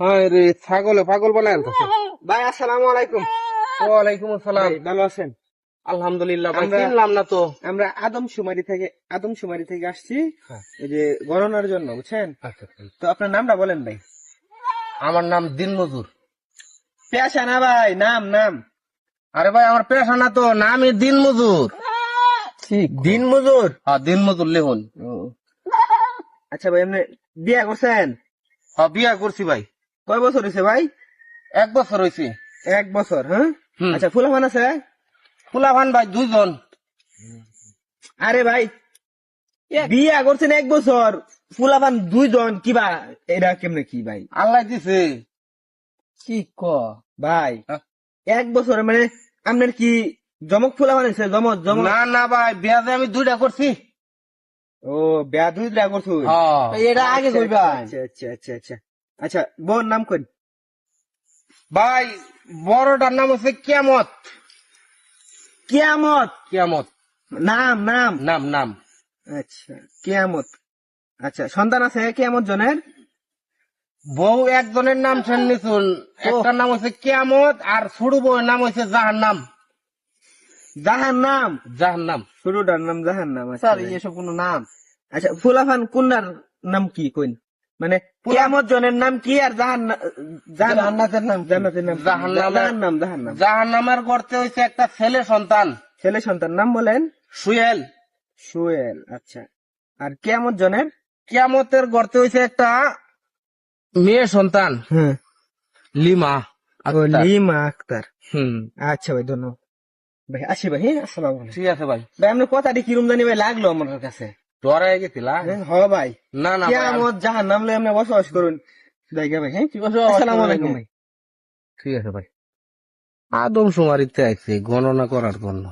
হ্যাঁ রে ছাগলে পাগল বানায় আনতেছে। ভাই আসসালামু আলাইকুম। ওয়ালাইকুম আসসালাম। ভালো আছেন? আলহামদুলিল্লাহ ভাই। চিনলাম না তো। আমরা আদমশুমারি থেকে আদমশুমারি থেকে আসছি। হ্যাঁ। এই যে গণনার জন্য বুঝছেন? আচ্ছা, তো আপনার নামটা বলেন ভাই। আমার নাম দিন মজুর পেশা না ভাই নাম নাম। আরে ভাই আমার পেশা না তো নামই দিন মজুর ঠিক। দিন মজুর হ্যাঁ দিন মজুর লেহুন আচ্ছা ভাই আপনি বিয়া করছেন? হ্যাঁ বিয়া করছি ভাই। কয় বছর হয়েছে ভাই? এক বছর হয়েছে এক বছর হ্যাঁ। আচ্ছা ফুলাফান আছে ফুলাভান ভাই দুইজন। আরে ভাই বিয়া করছেন এক বছর ফুলাফান দুইজন কিবা এটা কেমনে কি ভাই? আল্লাহ দিছে। কি ক ভাই? হ্যাঁ। এক বছর মানে আপনার কি জমক ফুলাফান আছে জমক জমক না না ভাই বিয়া যে আমি দুইটা করছি। ও বেয়া দুই বিয়া করছ? হ্যাঁ। এটা আগে কইবা। আচ্ছা আচ্ছা আচ্ছা আচ্ছা। আচ্ছা বোন নাম কোন ভাই বড়টার নাম হচ্ছে কিয়ামত। কিয়ামত। কিয়ামত। নাম নাম। নাম নাম। আচ্ছা কিয়ামত। আচ্ছা সন্তান আছে কিয়ামত জনের? বউ একজনের নাম শুননিছুন একটা নাম হচ্ছে কিয়ামত আর ছোট বউয়ের নাম হচ্ছে জাহান নাম জাহান নাম জাহান নাম শুরুটার নাম জাহান নাম আচ্ছা। স্যার। এসব কোনো নাম। আচ্ছা ফুলাফান কুন্নার নাম কি কইন? মানে কিয়ামত জনের নাম কি আর জাহান জান্নাতের নাম জান্নাতের নাম জাহান্নামের- জাহান নাম জাহান নাম জাহান নামের গর্তে হয়েছে একটা ছেলে সন্তান। ছেলে সন্তান নাম বলেন? সুয়েল। সুয়েল আচ্ছা। আর কিয়ামত জনের? কিয়ামতের গর্তে হয়েছে একটা মেয়ে সন্তান। হ্যাঁ। লিমা লিমা আক্তার। হুম। আচ্ছা ভাই ধন্যবাদ। ভাই আসি ভাই হ্যাঁ আসসালামু ঠিক আছে ভাই। ভাই আপনার কথাটি কিরম জানি ভাই লাগল আমার কাছে। ডরাই গেছিলা? হ ভাই। না না কিয়ামত জাহান নাম আপনি বসবাস করুন। দেখা ভাই হ্যাঁ? আসসালামু আলাইকুম ভাই। ঠিক আছে ভাই। আদম সুমারিতে আছে গণনা করার জন্য।